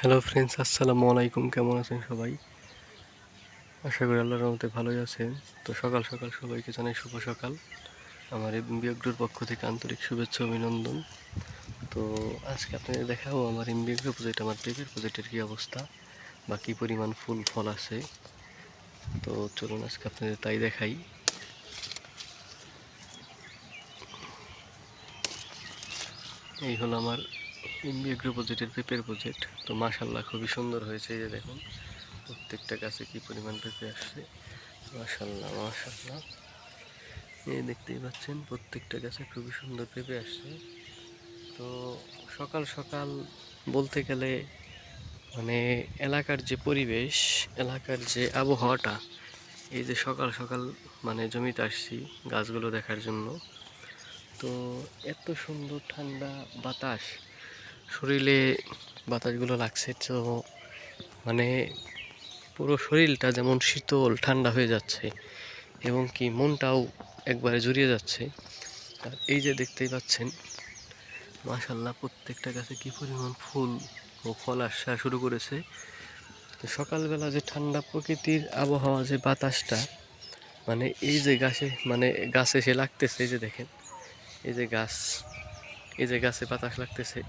Hello friends আসসালামু আলাইকুম, কেমন আছেন সবাই? আশা করি আল্লাহর রহমতে ভালোই আছেন। তো সকাল সকাল সবাইকে জানাই শুভ সকাল। আমার এই বিয়াগ্রুর পক্ষ থেকে আন্তরিক শুভেচ্ছা অভিনন্দন। তো আজকে আপনাদের দেখাবো আমার এম এমবিএগ্রো প্রজেক্ট আমার পেপের প্রজেক্টের কী অবস্থা বা কী পরিমাণ ফুল ফল আছে। তো চলুন আজকে আপনাদের তাই দেখাই। এই হলো আমার এগ্রো প্রজেক্টের পেঁপের প্রজেক্ট তো মাশাল্লাহ খুবই সুন্দর হয়েছে এই যে দেখুন, প্রত্যেকটা গাছে কি পরিমাণ পেঁপে আসছে। মাশাল্লাহ মাশাল্লাহ এই দেখতেই পাচ্ছেন, প্রত্যেকটা গাছে খুবই সুন্দর পেঁপে আসছে। তো সকাল সকাল বলতে গেলে মানে এলাকার যে পরিবেশ, এলাকার যে আবহাওয়াটা, এই যে সকাল সকাল মানে জমিতে আসছি গাছগুলো দেখার জন্য। তো এত সুন্দর ঠান্ডা বাতাস শরীরে বাতাসগুলো লাগছে, তো মানে পুরো শরীরটা যেমন শীতল, ঠান্ডা হয়ে যাচ্ছে এবং কি মনটাও একবারে জড়িয়ে যাচ্ছে। আর এই যে দেখতেই পাচ্ছেন মাশাল্লাহ প্রত্যেকটা গাছে কি পরিমাণ ফুল ও ফল আসা শুরু করেছে। তো সকালবেলা যে ঠান্ডা প্রকৃতির আবহাওয়া, যে বাতাসটা মানে এই যে গাছে মানে গাছে সে লাগতেছে, এই যে দেখেন, এই যে গাছ, এই যে গাছে বাতাস লাগতেছে।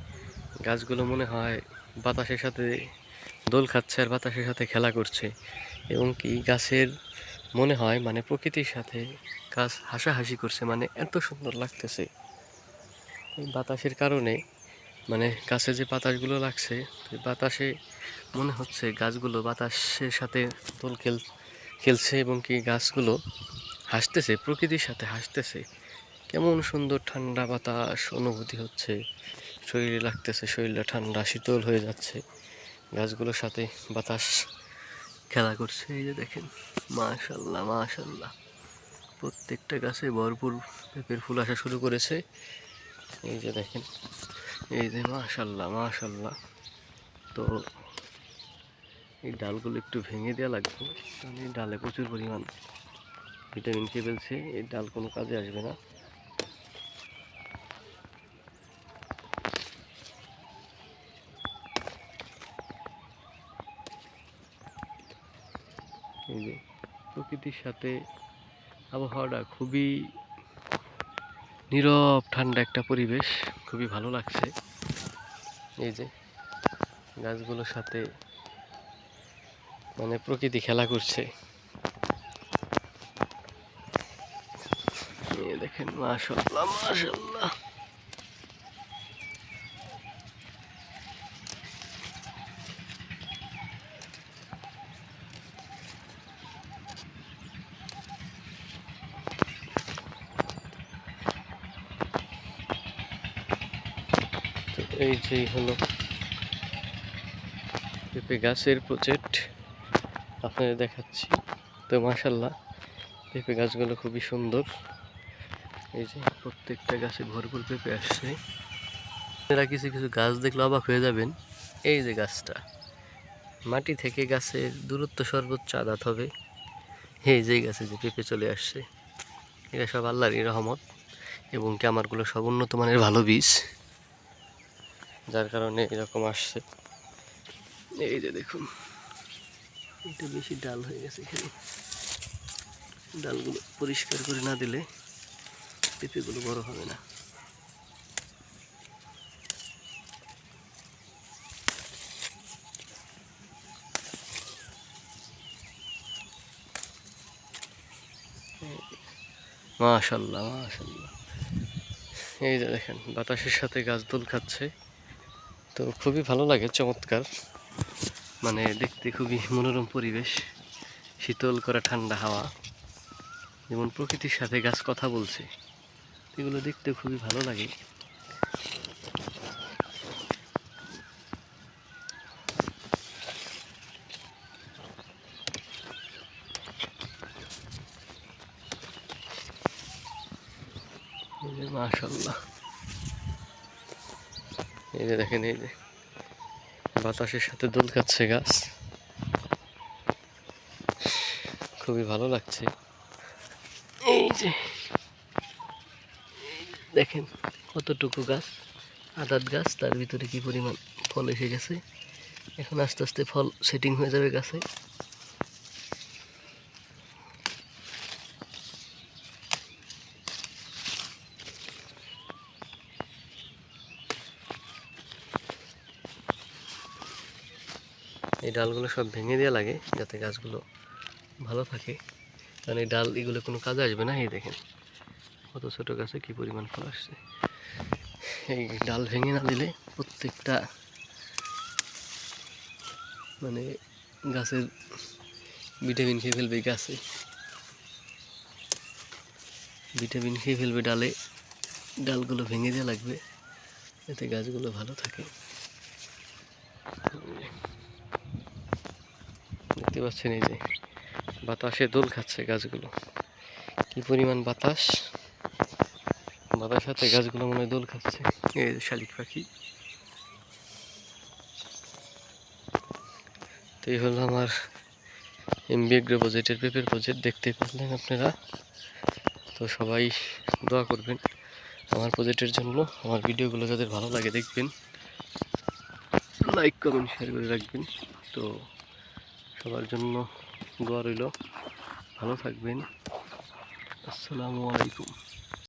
গাছগুলো মনে হয় বাতাসের সাথে দোল খাচ্ছে আর বাতাসের সাথে খেলা করছে। এবং কি গাছের মনে হয় মানে প্রকৃতির সাথে গাছ হাসাহাসি করছে মানে এত সুন্দর লাগতেছে। বাতাসের কারণে মানে গাছে যে বাতাসগুলো লাগছে বাতাসে মনে হচ্ছে গাছগুলো বাতাসের সাথে দোল খেল, খেলছে এবং কি গাছগুলো হাসতেছে, প্রকৃতির সাথে হাসতেছে। কেমন সুন্দর ঠান্ডা বাতাস অনুভূতি হচ্ছে। শরীরে লাগতেছে, শরীরটা ঠান্ডা, শীতল হয়ে যাচ্ছে। গাছগুলোর সাথে বাতাস খেলা করছে, এই যে দেখেন, মাশাল্লাহ মাশাল্লাহ। প্রত্যেকটা গাছে ভরপুর পেঁপের ফুল আসা শুরু করেছে। এই যে দেখেন, এই যে মাশাল্লাহ মাশাল্লাহ। তো এই ডালগুলো একটু ভেঙে দেওয়া লাগবে, কারণ এই ডালে প্রচুর পরিমাণ ভিটামিন কে ফেলছে, এই ডাল কোনো কাজে আসবে না এই যে প্রকৃতির সাথে আবহাওয়াটা খুবই নীরব, ঠান্ডা একটা পরিবেশ, খুবই ভালো লাগছে। এই যে গাছগুলোর সাথে মানে প্রকৃতি খেলা করছে। দেখেন মাশাল্লাহ মাশাল্লাহ এই যেই হলো পেঁপে গাছের প্রজেক্ট আপনাদের দেখাচ্ছি। তো মাশাল্লাহ পেঁপে গাছগুলো খুবই সুন্দর। এই যে প্রত্যেকটা গাছে ভরপুর পেঁপে আসছে। আপনারা কিছু কিছু গাছ দেখলে অবাক হয়ে যাবেন। এই যে গাছটা, মাটি থেকে গাছের দূরত্ব সর্বোচ্চ আদাত হবে। এই যে গাছে যে পেঁপে চলে আসছে। এটা সব আল্লাহরই রহমত এবং কি আমারগুলো সব উন্নত মানের ভালো বীজ। যার কারণে এরকম আসছে। এই যে দেখুন এটা বেশি ডাল হয়ে গেছে এখানে। ডালগুলো পরিষ্কার করে না দিলে পেঁপেগুলো বড় হবে না। মাশাল্লাহ মাশাল্লাহ। এই যে দেখেন, বাতাসের সাথে গাছ দোল খাচ্ছে। তো খুবই ভালো লাগে, চমৎকার। মানে দেখতে খুবই মনোরম পরিবেশ, শীতল করা ঠান্ডা হাওয়া, যেমন প্রকৃতির সাথে গাছ কথা বলছে, এগুলো দেখতে খুবই ভালো লাগে। মাশাল্লাহ এই যে দেখেন, এই যে বাতাসের সাথে দোল খাচ্ছে গাছ। খুবই ভালো লাগছে। এই যে দেখেন কতটুকু গাছ, আদাত গাছ, তার ভিতরে কি পরিমাণ ফল এসে গেছে। এখন আস্তে আস্তে ফল সেটিং হয়ে যাবে গাছে। এই ডালগুলো সব ভেঙে দেওয়া লাগে যাতে গাছগুলো ভালো থাকে। কারণ এই ডাল এগুলো কোনো কাজে আসবে না, এই দেখেন কত ছোটো গাছে কী পরিমাণ ফল আসছে। এই ডাল ভেঙে না দিলে প্রত্যেকটা মানে গাছের ভিটামিন খেয়ে ফেলবে গাছে। ভিটামিন খেয়ে ফেলবে ডালে, ডালগুলো ভেঙে দেওয়া লাগবে যাতে গাছগুলো ভালো থাকে। দেখতে পাচ্ছেন এই যে বাতাসে দোল খাচ্ছে গাছগুলো। কি পরিমাণ বাতাস? বাতাস সাথে গাছগুলো মনে হয় দোল খাচ্ছে। এই যে শালিক পাখি। তো এই হলো আমার এমবি এগ্রো প্রজেক্টের পেপের প্রজেক্ট দেখতে পারলেন আপনারা। তো সবাই দোয়া করবেন আমার প্রজেক্টের জন্য। আমার ভিডিওগুলো যাদের ভালো লাগে দেখবেন। লাইক কমেন্ট শেয়ার করে রাখবেন। তো সবার জন্য দোয়া রইল। ভালো থাকবেন। আসসালামু আলাইকুম।